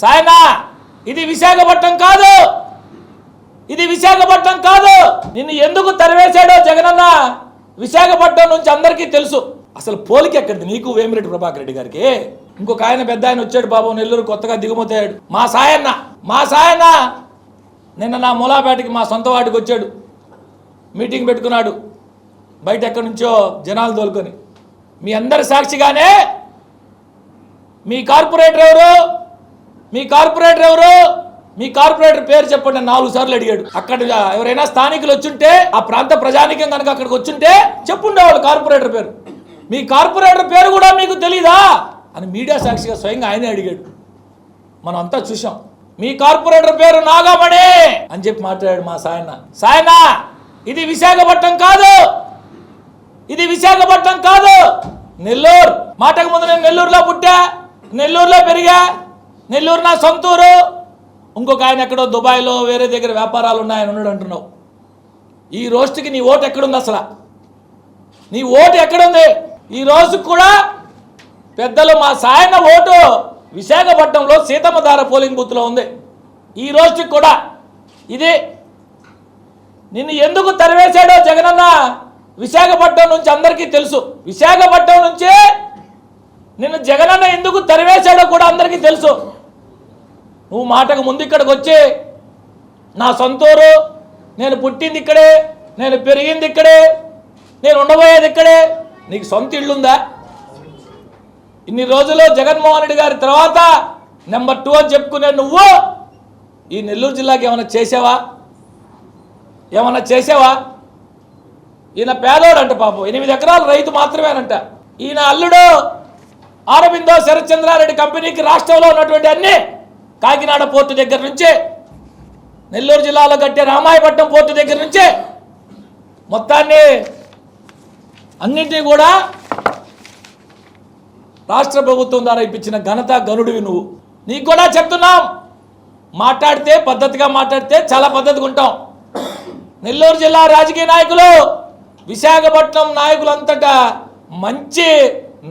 సాయనా ఇది విశాఖపట్నం కాదు. ఇది విశాఖపట్నం కాదు. నిన్ను ఎందుకు తరివేశాడో జగనన్న విశాఖపట్నం నుంచి అందరికీ తెలుసు. అసలు పోలిక ఎక్కడిది? నీకు వేమిరెడ్డి ప్రభాకర్ రెడ్డి గారికి? ఇంకొక ఆయన పెద్ద ఆయన వచ్చాడు బాబు నెల్లూరు కొత్తగా దిగుమతాడు మా సాయన్న మా సాయన్న! నిన్న నా మూలాపేటకి మా సొంత వాటికి వచ్చాడు. మీటింగ్ పెట్టుకున్నాడు. బయట ఎక్కడి నుంచో జనాలు తోలుకొని. మీ అందరి సాక్షిగానే మీ కార్పొరేటర్ ఎవరు? మీ కార్పొరేటర్ ఎవరు? మీ కార్పొరేటర్ పేరు చెప్పండి నాలుగు సార్లు అడిగాడు. అక్కడ ఎవరైనా స్థానికులు వచ్చుంటే ఆ ప్రాంత ప్రజానికం కనుక అక్కడికి వచ్చుంటే చెప్పుండేవాళ్ళు కార్పొరేటర్ పేరు. మీ కార్పొరేటర్ పేరు కూడా మీకు తెలీదా? అని మీడియా సాక్షిగా స్వయంగా ఆయనే అడిగాడు. మనం అంతా చూసాం మీ కార్పొరేటర్ పేరు నాగమణి! అని చెప్పి మాట్లాడాడు మా సాయన్న. సాయన్న ఇది విశాఖపట్నం కాదు! ఇది విశాఖపట్నం కాదు! నెల్లూరు! మాటకు ముందు నేను నెల్లూరులో పుట్టా? నెల్లూరులో పెరిగా? నెల్లూరు నా సొంతూరు? ఇంకొక ఆయన ఎక్కడో దుబాయ్లో వేరే దగ్గర వ్యాపారాలు ఉన్నాయని ఉన్నాడు అంటున్నావు. ఈ రోజుకి నీ ఓటు ఎక్కడుంది అసలు? నీ ఓటు ఎక్కడుంది? ఈ రోజు కూడా పెద్దలు మా సాయన ఓటు విశాఖపట్నంలో సీతమ్మధార పోలింగ్ బూత్లో ఉంది. ఈ రోజుకి కూడా ఇది నిన్ను ఎందుకు తరివేశాడో జగనన్న విశాఖపట్నం నుంచి అందరికీ తెలుసు. విశాఖపట్నం నుంచే నిన్ను జగనన్న ఎందుకు తరివేశాడో కూడా అందరికీ తెలుసు. నువ్వు మాటకు ముందు ఇక్కడికి వచ్చి నా సొంతూరు నేను పుట్టింది ఇక్కడే నేను పెరిగింది ఇక్కడే నేను ఉండబోయేది ఇక్కడే నీకు సొంత ఇల్లుందా? ఇన్ని రోజులు జగన్మోహన్ రెడ్డి గారి తర్వాత నెంబర్ టూ అని చెప్పుకునే నువ్వు ఈ నెల్లూరు జిల్లాకి ఏమైనా చేసావా? ఏమన్నా చేసావా? ఈయన పేదోడంట పాపం. ఎనిమిది ఎకరాలు రైతు మాత్రమేనంట. ఈయన అల్లుడు ఆరబిందో శరత్చంద్రారెడ్డి కంపెనీకి రాష్ట్రంలో ఉన్నటువంటి అన్ని కాకినాడ పోర్టు దగ్గర నుంచే నెల్లూరు జిల్లాలో కట్టే రామాయపట్నం పోర్టు దగ్గర నుంచే మొత్తాన్ని అన్నింటినీ కూడా రాష్ట్ర ప్రభుత్వం ద్వారా ఇప్పించిన ఘనత గనుడివి నువ్వు. నీకు కూడా చెప్తున్నాం. మాట్లాడితే పద్ధతిగా మాట్లాడితే చాలా పద్ధతిగా ఉంటాం. నెల్లూరు జిల్లా రాజకీయ నాయకులు విశాఖపట్నం నాయకులంతటా మంచి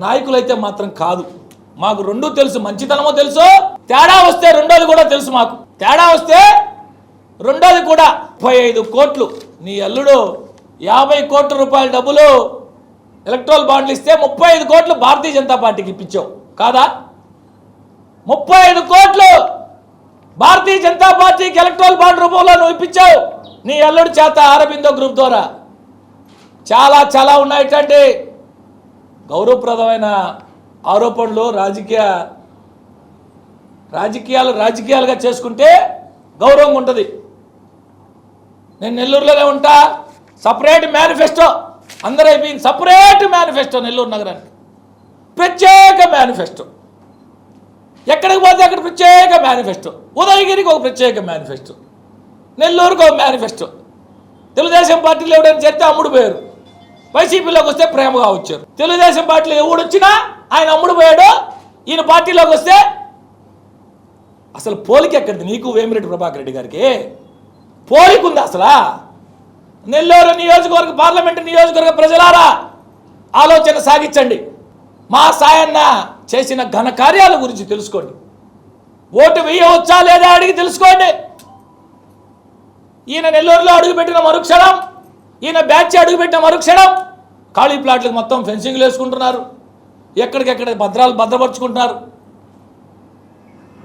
నాయకులైతే మాత్రం కాదు. మాకు రెండు తెలుసు. మంచితనమో తెలుసు. తేడా వస్తే రెండోది కూడా తెలుసు మాకు. తేడా వస్తే రెండోది కూడా. ముప్పై ఐదు కోట్లు. నీ అల్లుడు యాభై కోట్ల రూపాయల డబ్బులు ఎలక్ట్రల్ బాండ్లు ఇస్తే ముప్పై ఐదు కోట్లు భారతీయ జనతా పార్టీకి ఇప్పించావు. కాదా? ముప్పై ఐదు కోట్లు భారతీయ జనతా పార్టీకి ఎలక్ట్రల్ బాండ్ రూపంలో నువ్వు ఇప్పించావు. నీ అల్లుడు చేత ఆరబిందో గ్రూప్ ద్వారా. చాలా చాలా ఉన్నాయిటండి గౌరవప్రదమైన ఆరోపణలు రాజకీయ రాజకీయాలు రాజకీయాలుగా చేసుకుంటే గౌరవంగా ఉంటుంది. నేను నెల్లూరులోనే ఉంటా. Separate manifesto. అందరూ అయిపోయింది సపరేట్ మేనిఫెస్టో నెల్లూరు నగరానికి. ప్రత్యేక మేనిఫెస్టో. ఎక్కడికి పోతే అక్కడ ప్రత్యేక మేనిఫెస్టో. ఉదయగిరికి ఒక ప్రత్యేక మేనిఫెస్టో. నెల్లూరుకు ఒక మేనిఫెస్టో. తెలుగుదేశం పార్టీలో ఎవడైనా చేస్తే అమ్ముడు పోయారు. వైసీపీలోకి వస్తే ప్రేమగా వచ్చారు. తెలుగుదేశం పార్టీలో ఎవడు వచ్చినా ఆయన అమ్ముడు పోయాడు? ఈయన పార్టీలోకి వస్తే? అసలు పోలిక ఎక్కడిది? నీకు వేమిరెడ్డి ప్రభాకర్ రెడ్డి గారికి? పోలిక ఉంది అసలా? నెల్లూరు నియోజకవర్గ పార్లమెంటు నియోజకవర్గ ప్రజలారా ఆలోచన సాగించండి. మా సాయన్న చేసిన ఘన కార్యాల గురించి తెలుసుకోండి. ఓటు వేయవచ్చా లేదా అడిగి తెలుసుకోండి. ఈయన నెల్లూరులో అడుగుపెట్టిన మరుక్షణం ఈయన బ్యాచ్ అడుగుపెట్టిన మరుక్షణం ఖాళీ ప్లాట్లకు మొత్తం ఫెన్సింగ్లు వేసుకుంటున్నారు. ఎక్కడికెక్కడ భద్రాలు భద్రపరుచుకుంటున్నారు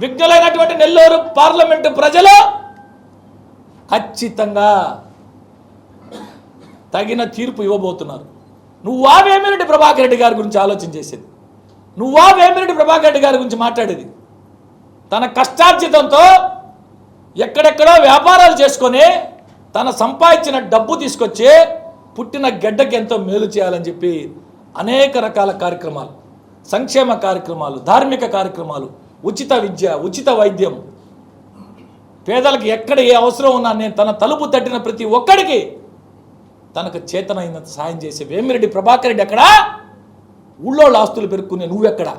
విఘ్నులైనటువంటి నెల్లూరు పార్లమెంటు ప్రజలు ఖచ్చితంగా తగిన తీర్పు ఇవ్వబోతున్నారు. నువ్వా వేమిరెడ్డి ప్రభాకర్ రెడ్డి గారి గురించి ఆలోచన చేసేది. నువ్వా వేమిరెడ్డి ప్రభాకర్ రెడ్డి గారి గురించి మాట్లాడేది. తన కష్టార్జితంతో ఎక్కడెక్కడో వ్యాపారాలు చేసుకొని తన సంపాదించిన డబ్బు తీసుకొచ్చి పుట్టిన గడ్డకి ఎంతో మేలు చేయాలని చెప్పి అనేక రకాల కార్యక్రమాలు సంక్షేమ కార్యక్రమాలు ధార్మిక కార్యక్రమాలు ఉచిత విద్య ఉచిత వైద్యం. పేదలకు ఎక్కడ ఏ అవసరం ఉన్నా నేను తన తలుపు తట్టిన ప్రతి ఒక్కడికి తనకు చేతనైనంత సాయం చేసే వేమిరెడ్డి ప్రభాకర్ రెడ్డి ఎక్కడా? ఊళ్ళో ఆస్తులు పెరుక్కునే నువ్వెక్కడా?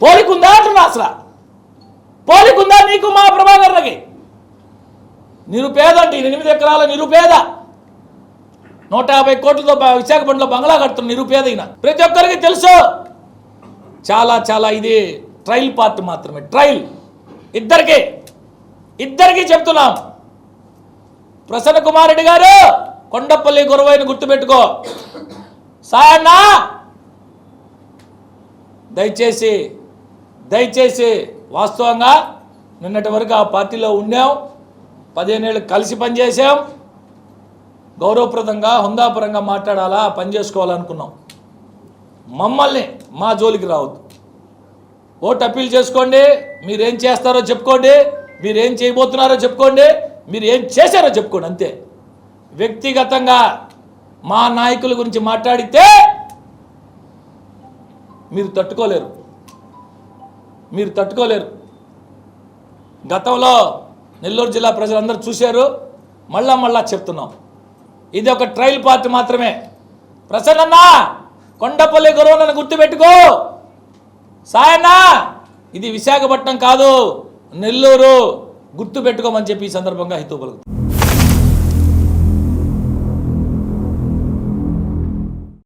పోలికుందా అంటున్నా అసలు? పోలికుందా నీకు మా ప్రభాకర్లకి నిరుపేద అంటే ఎనిమిది ఎకరాల నిరుపేద. నూట యాభై కోట్లతో విశాఖపట్నంలో బంగ్లా కడుతున్న నిరుపేదైన ప్రతి ఒక్కరికి తెలుసు. చాలా చాలా ఇది ట్రయల్ పార్ట్ మాత్రమే. ట్రయల్. ఇద్దరికి ఇద్దరికి చెప్తున్నాం. ప్రసన్న కుమార్ రెడ్డి గారు కొండపల్లి గురవైన గుర్తుపెట్టుకో. సాయన్న దయచేసి దయచేసి వాస్తవంగా నిన్నటి వరకు ఆ పార్టీలో ఉండాం పదిహేనేళ్ళు కలిసి పనిచేసాం గౌరవప్రదంగా హుందాపరంగా మాట్లాడాలా? పని చేసుకోవాలనుకున్నాం. మమ్మల్ని మా జోలికి రావద్దు. ఓటు అప్పీల్ చేసుకోండి. మీరేం చేస్తారో చెప్పుకోండి. మీరేం చేయబోతున్నారో చెప్పుకోండి. మీరు ఏం చేశారో చెప్పుకోండి అంతే. వ్యక్తిగతంగా మా నాయకుల గురించి మాట్లాడితే మీరు తట్టుకోలేరు. మీరు తట్టుకోలేరు. గతంలో నెల్లూరు జిల్లా ప్రజలందరూ చూశారు. మళ్ళా మళ్ళా చెప్తున్నాం. ఇది ఒక ట్రయల్ పార్ట్ మాత్రమే. ప్రసన్న కొండపల్లి గురువు నన్ను గుర్తుపెట్టుకో. సాయన్నా ఇది విశాఖపట్నం కాదు నెల్లూరు. గుర్తు పెట్టుకోమని చెప్పి ఈ సందర్భంగా హితూ పలుకుతుంది.